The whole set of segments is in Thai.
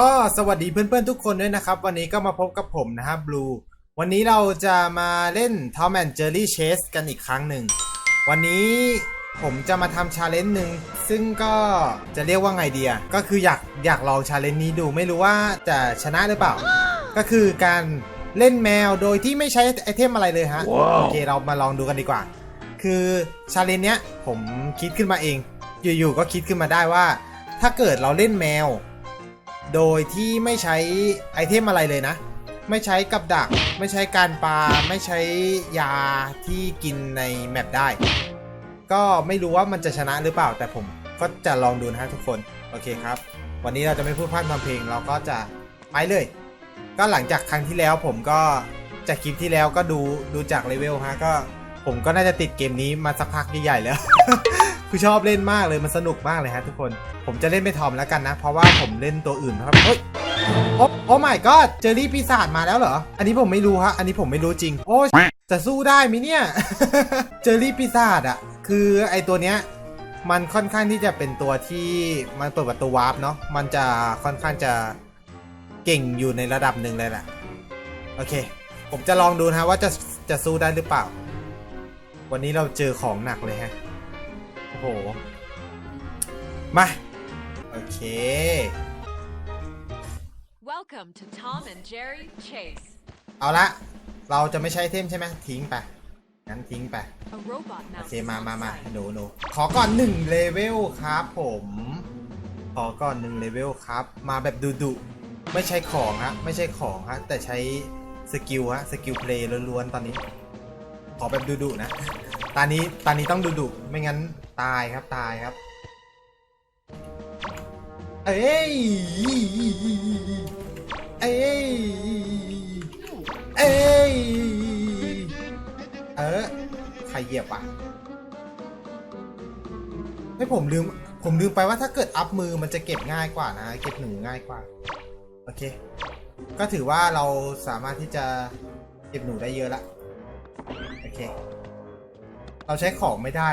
ก็สวัสดีเพื่อนๆทุกคนด้วยนะครับ วันนี้ก็มาพบกับผมนะครับบลูวันนี้เราจะมาเล่น Tom and Jerry Chase กันอีกครั้งหนึ่ง วันนี้ผมจะมาทำชาเลนจ์หนึ่งซึ่งก็จะเรียกว่าไงเดียก็คืออยากอยากลองชาเลนจ์นี้ดูไม่รู้ว่าจะชนะหรือเปล่า ก็คือการเล่นแมวโดยที่ไม่ใช้ไอเทมอะไรเลยฮะว้าวโอเคเรามาลองดูกันดีกว่า คือชาเลนจ์เนี้ยผมคิดขึ้นมาเอง อยู่ๆก็คิดขึ้นมาได้ว่า ถ้าเกิดเราเล่นแมว โดยที่ไม่ใช้ไอเทมอะไรเลยนะ ไม่ใช้กับดัก ไม่ใช้การปาไม่ใช้ยาที่กินในแมปได้ ก็ไม่รู้ว่ามันจะชนะหรือเปล่า แต่ผมก็จะลองดูนะฮะทุกคน โอเคครับ วันนี้เราจะไม่พูดพร่ำทำเพลง เราก็จะไปเลย ก็หลังจากครั้งที่แล้วผมก็จากคลิปที่แล้วก็ดูดูจากเลเวลฮะก็ผมก็น่าจะติดเกมนี้มาสักพักใหญ่ๆแล้ว คือชอบเล่นมากเลยมันสนุกมากเลยฮะทุกคน ผมจะเล่นไม่ทอมแล้วกันนะ เพราะว่าผมเล่นตัวอื่นนะครับเฮ้ยโอ้โอ้ไม่ก็เจอรี่ปีศาจมาแล้วเหรอ อันนี้ผมไม่รู้ฮะ อันนี้ผมไม่รู้จริง โอ้จะสู้ได้ไหมเนี่ย เจอรี่ปีศาจอะคือไอตัวเนี้ยมันค่อนข้างที่จะเป็นตัวที่มันเปิดประตูวาร์ปเนาะ มันจะค่อนข้างจะเก่งอยู่ในระดับหนึ่งเลยแหละ โอเค ผมจะลองดูนะว่าจะจะสู้ได้หรือเปล่า วันนี้เราเจอของหนักเลยฮะ อ้โห มา โอเค Welcome to Tom and Jerry Chase. เอาละ เราจะไม่ใช้เทมใช่ไหมทิ้งไป งั้นทิ้งไป A robot โอ mouse เค is มา on มา มา site. หนูหนูขอก่อนหนึ่งเลเวลครับผม ขอก่อนหนึ่งเลเวลครับ มาแบบดุดุๆไม่ใช่ของฮะ ไม่ใช่ของฮะ แต่ใช้สกิลฮะ สกิลเพลย์ล้วนๆ ตอนนี้ ขอแบบดุดุๆนะ ตอนนี้ ตอนนี้ต้องดุดุๆไม่งั้น ตายครับตายครับ เอ้ยเอ้ยเอ้ยเออใครเหยียบอะให้ผมลืมผมลืมไปว่าถ้าเกิดอัพมือมันจะเก็บง่ายกว่านะเก็บหนูง่ายกว่า โอเค ก็ถือว่าเราสามารถที่จะเก็บหนูได้เยอะละโอเค เราใช้ของไม่ได้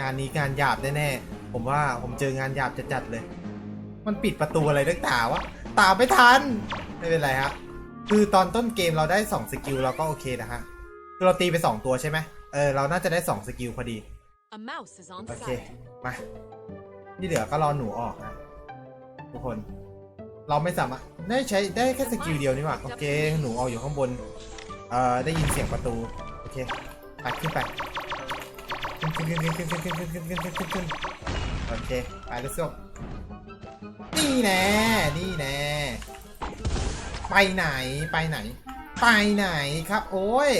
งานนี้งานหยาบแน่ๆผมว่าผมเจองานหยาบจะจัดเลย มันปิดประตูอะไรตั้งตาวะตามไม่ทันไม่เป็นไรฮะคือตอนต้นเกมเราได้ 2 สกิลเราก็โอเคนะฮะคือเราตีไป 2 ตัวใช่ไหมเออเราน่าจะได้ 2 สกิลพอดี A mouse is on โอเค site. มาที่เหลือก็รอหนูออกนะทุกคน เราไม่สามารถได้ใช้ได้แค่สกิลเดียวนี่หว่าโอเคหนูออกอยู่ข้างบนเอ่อได้ยินเสียงประตูโอเคไปขึ้นไป ขึ้นขึ้นขึ้นขึ้นขึ้นขึ้นขึ้นขึ้นขึ้นขึ้นขึ้นโอเคไป let's go นี่แน่นี่แน่ไปไหนไปไหน ไปไหนครับ โอ้ย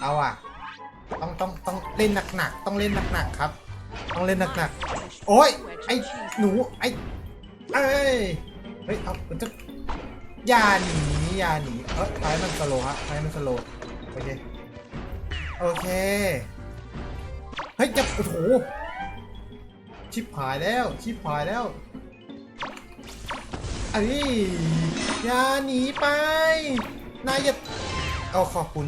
เอาอะต้องต้องต้องเล่นหนักๆต้องเล่นหนักๆครับ ต้องเล่นหนักๆโอ้ยไอ้หนูไอ้เอ้ยเฮ้ยเอามันจะยาหนียาหนีเออท้ายมันสโลฮะท้ายมันสโลโอเคโอเค เฮ้ยจะโอ้โห ชิบหายแล้ว ชิบหายแล้วเอ้ยอย่าหนีไป นายอย่าเอาขอบคุณ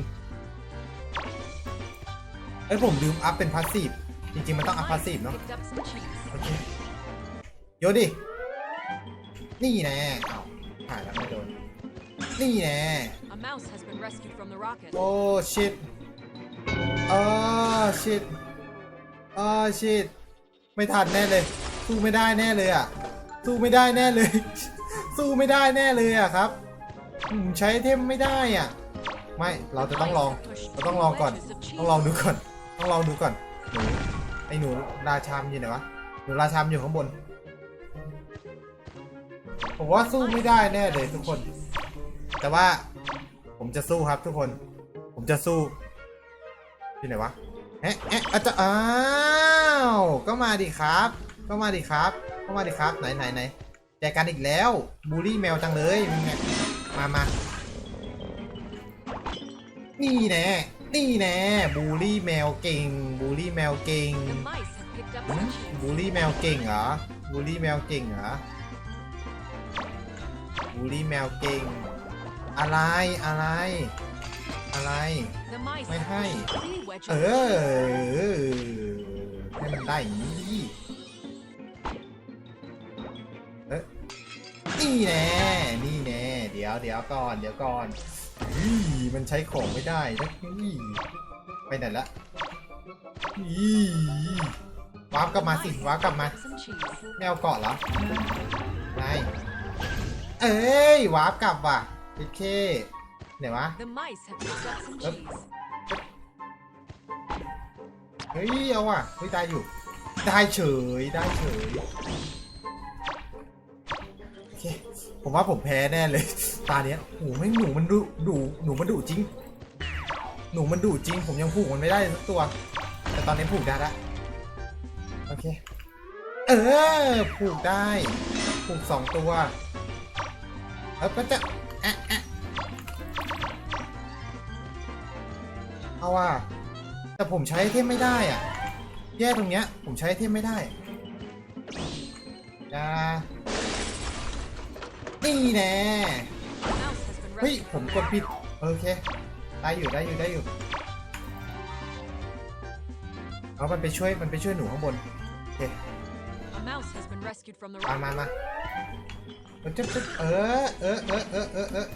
เอ้ยผมลืมอัพเป็นพาสซีฟ จริงๆ มันต้องอัพพาสซีฟ Mice เนาะ picked up some cheese. โอเคโยนดิ นี่แน่เอ้าหายแล้วไม่โดน นี่แน่ A mouse has been rescued from the rocket. โอ้ ชิตอ๋อชิต อ๋อชิตไม่ทันแน่เลย สู้ไม่ได้แน่เลยอะ สู้ไม่ได้แน่เลย สู้ไม่ได้แน่เลยอะครับใช้เทมไม่ได้อะ ไม่ เราจะต้องลอง เราต้องลองก่อน ต้องลองดูก่อน ต้องลองดูก่อน หนูไอหนูราชามอยู่ไหนวะ หนูราชามอยู่ข้างบน ผมว่าสู้ไม่ได้แน่เลยทุกคน แต่ว่าผมจะสู้ครับทุกคน ผมจะสู้ที่ไหนวะ แอะแอะอาจจะอ้าว ก็มาดิครับ ก็มาดิครับ ก็มาดิครับ ไหนไหนไหนแจกกันอีกแล้ว บูลลี่แมวจังเลยมึงเนี่ยมามานี่แน่นี่แน่บูลลี่แมวเก่ง บูลลี่แมวเก่ง บูลลี่แมวเก่งเหรอ บูลลี่แมวเก่งเหรอ บูลลี่แมวเก่ง อะไร อะไร อะไร The mice Mày have hay. pushed three wedges เอ of อ cheese. ให้มันได้อย่างนี้ดิเอ๊ะนี่นี่แน่นี่แน่เดี๋ยวเดี๋ยวก่อนเดี๋ยวก่อนอีมันใช้ของไม่ได้นะอีไปไหนละอีวาร์ปกลับมาสิวาร์ปกลับมา Some cheese. ไม่เอาเกาะเหรอไงเอ้ยวาร์ปกลับว่ะโอเคไหนวะ เฮ้ยเอาว่ะเฮ้ยได้อยู่ ได้เฉยได้เฉยโอเคผมว่าผมแพ้แน่เลย ตาเนี้ยโอ้โหไม่งหนูมันดุดุหนูมันดุจริง หนูมันดุจริง ผมยังผูกมันไม่ได้สักตัว แต่ตอนนี้ผูกได้ละโอเค เออผูกได้ผูกสองตัวแล้วก็จะแอะแอะเอาว่ะ แต่ผมใช้เทมไม่ได้อะ แย่ตรงเนี้ย ผมใช้เทมไม่ได้จะนี่แน่เฮ้ย ผมกดผิด โอเค ได้อยู่ได้อยู่ได้อยู่เอามันไปช่วย มันไปช่วยหนูข้างบน โอเค มามามามันจะจะเออเออเออเออเออเออ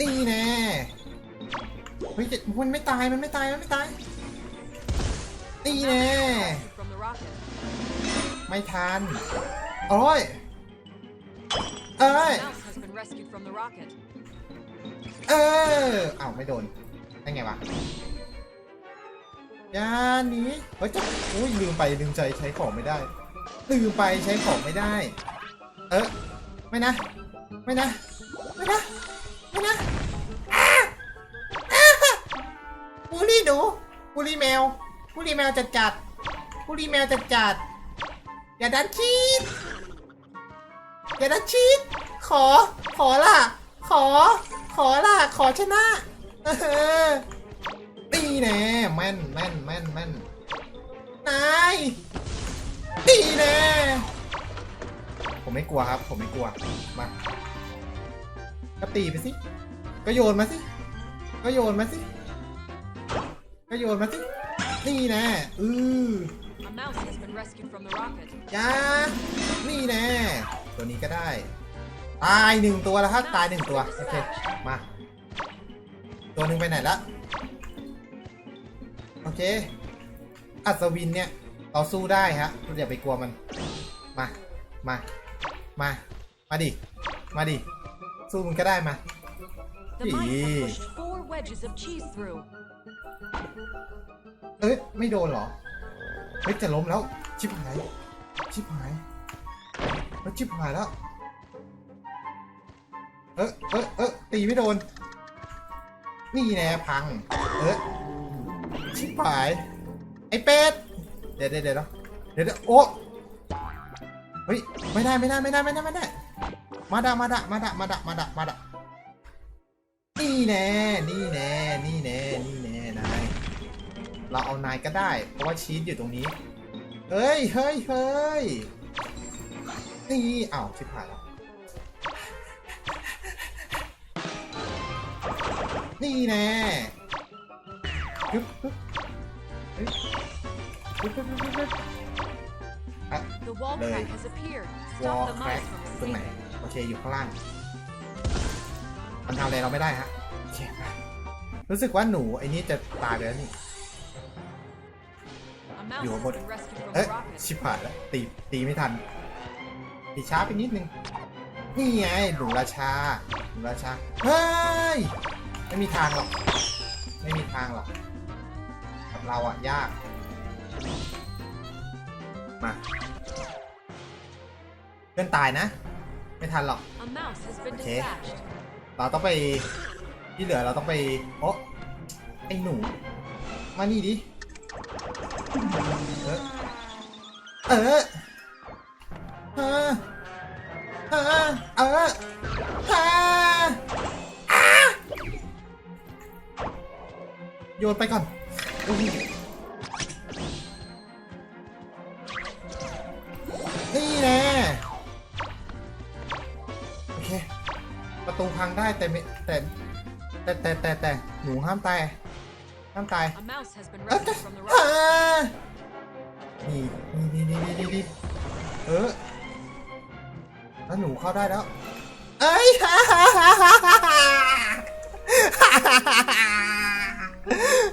นี่แน่เฮ้ยมันไม่ตาย มันไม่ตาย มันไม่ตาย นี่แน่ไม่ทันโอ้ยเอ้ยเอออ้าวไม่โดนได้ไงวะยานี้เฮ้ยจะอุ้ยลืมไปลืมใจใช้ของไม่ได้ ลืมไปใช้ของไม่ได้ เออไม่นะ ไม่นะ ไม่นะ ไม่นะอ้าอ้าบูลลี่หนูบูลลี่แมว บูลลี่แมวจัดจัดบูลลี่แมวจัดจัดอย่าดันชีดอย่าดันชีดขอ ขอล่ะ ขอ ขอล่ะ ขอชนะเออนี่แน่แม่นแม่นแม่นแม่นนายนี่แน่ผมไม่กลัวครับ ผมไม่กลัว มาก็ตีไปสิ ก็โยนมาสิ ก็โยนมาสิ ก็โยนมาสิ นี่แน่อือ A mouse has been rescued from the rocket. ยานี่แน่ตัวนี้ก็ได้ ตายหนึ่งตัวแล้วครับตายหนึ่งตัว โอเค มา ตัวหนึ่งไปไหนละโอเค อัศวินเนี่ย เราสู้ได้ฮะเราอย่าไปกลัวมัน มา มา มา มาดิ มาดิ สู้มันก็ได้มา The เอ้ยไม่โดนเหรอ เฮ้ยจะล้มแล้ว ชิบหาย ชิบหายเฮ้ยชิบหายแล้ว เออเออเออตีไม่โดน นี่แน่พัง เออชิบหาย ไอ้เป็ดเดี๋ยวเดี๋ยวเดี๋ยวเดี๋ยวเดี๋ยวโอ้เฮ้ย ไม่ได้ไม่ได้ไม่ได้ไม่ได้ไม่ได้ มาดะมาดะมาดะมาดะมาดะมาดะนี่แน่นี่แน่นี่แน่นี่ เราเอานายก็ได้ เพราะว่าชีสอยู่ตรงนี้ เฮ้ยเฮ้ยเฮ้ยนี่อ้าวชิบหายแล้ว นี่แน่ฮึบฮึบเฮ้ยฮึบฮึบฮึบฮึบฮึบ The wall Đây. crack has appeared. วอลแคร็กตรงไหน โอเค อยู่ข้างล่าง มันทำอะไรเราไม่ได้ฮะ รู้สึกว่าหนูไอ้นี่จะตายไปแล้วนี่ A mouse อยู่ has บน been rescued from เอ๊ะ the rocket. ชิบหายแล้วตีตีไม่ทันตีช้าไปนิดนึงนี่ไงหนูราชาหนูราชาเฮ้ยไม่มีทางหรอกไม่มีทางหรอกกับเราอะยากมาเพื่อนตายนะ ไม่ทันหรอก A mouse has been Okay. dispatched. เราต้องไปที่เหลือเราต้องไปโอะไอ้หนูมานี่ดิ เออเออเออเออเออโยนไปก่อนนี่แน่โอเค ประตูพังได้แต่แต่แต่แต่แต่แต่หนูห้ามตาย ห้ามตาย A mouse has been เอ้ย rescued from the อ่า rocket. นี่นี่นี่นี่นี่นี่นี่เออแล้วหนูเข้าได้แล้วเเอ้ย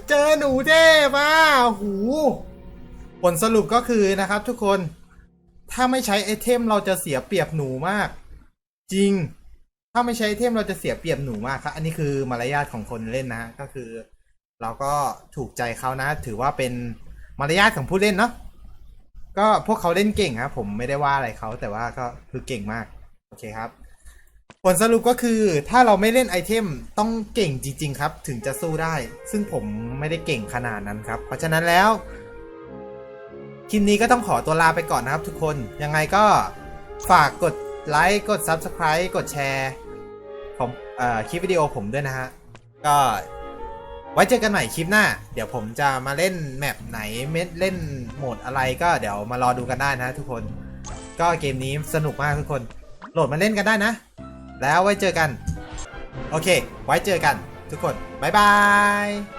เจอหนูเทพอะหูผลสรุปก็คือนะครับทุกคน ถ้าไม่ใช้ไอเทมเราจะเสียเปรียบหนูมาก จริง ถ้าไม่ใช้ไอเทมเราจะเสียเปรียบหนูมากครับ อันนี้คือมารยาทของคนเล่นนะฮะก็คือ เราก็ถูกใจเขานะ ถือว่าเป็นมารยาทของผู้เล่นเนาะก็พวกเขาเล่นเก่งครับผมไม่ได้ว่าอะไรเขาแต่ว่าก็คือเก่งมาก โอเคครับ ผลสรุปก็คือถ้าเราไม่เล่นไอเทมต้องเก่งจริง ๆ ครับ ถึงจะสู้ได้ ซึ่งผมไม่ได้เก่งขนาดนั้นครับ เพราะฉะนั้นแล้วคลิปนี้ก็ต้องขอตัวลาไปก่อนนะครับทุกคนยังไงก็ฝากกดไลค์กด Subscribe กดแชร์ผมเอ่อคลิปวิดีโอผมด้วยนะฮะก็ ว้เจอกันใหม่คลิปหน้า เดี๋ยวผมจะมาเล่นแมปไหนเม็ดเล่นโหมดอะไรก็เดี๋ยวมารอดูกันได้นะทุกคน ก็เกมนี้สนุกมากทุกคน โหลดมาเล่นกันได้นะ แล้วไว้เจอกัน โอเค ไว้เจอกันทุกคน บ๊ายบาย